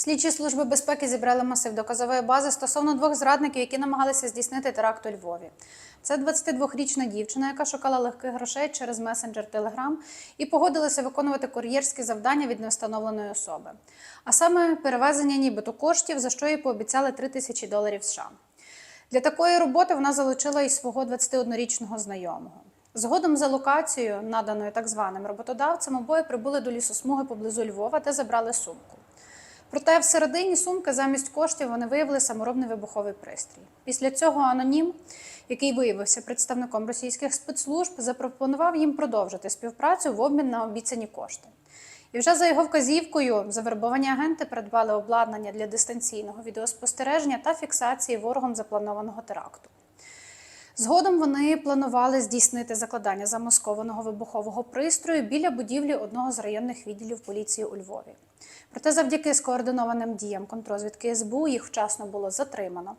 Слідчі служби безпеки зібрали масив доказової бази стосовно двох зрадників, які намагалися здійснити теракт у Львові. Це 22-річна дівчина, яка шукала легких грошей через месенджер Telegram і погодилася виконувати кур'єрські завдання від невстановленої особи. А саме перевезення нібито коштів, за що їй пообіцяли 3 тисячі доларів США. Для такої роботи вона залучила і свого 21-річного знайомого. Згодом за локацією, наданою так званим роботодавцем, обоє прибули до лісосмуги поблизу Львова, де забрали сумку. Проте всередині сумки замість коштів вони виявили саморобний вибуховий пристрій. Після цього анонім, який виявився представником російських спецслужб, запропонував їм продовжити співпрацю в обмін на обіцяні кошти. І вже за його вказівкою завербовані агенти придбали обладнання для дистанційного відеоспостереження та фіксації ворогом запланованого теракту. Згодом вони планували здійснити закладання замаскованого вибухового пристрою біля будівлі одного з районних відділів поліції у Львові. Проте, завдяки скоординованим діям контрозвідки СБУ їх вчасно було затримано.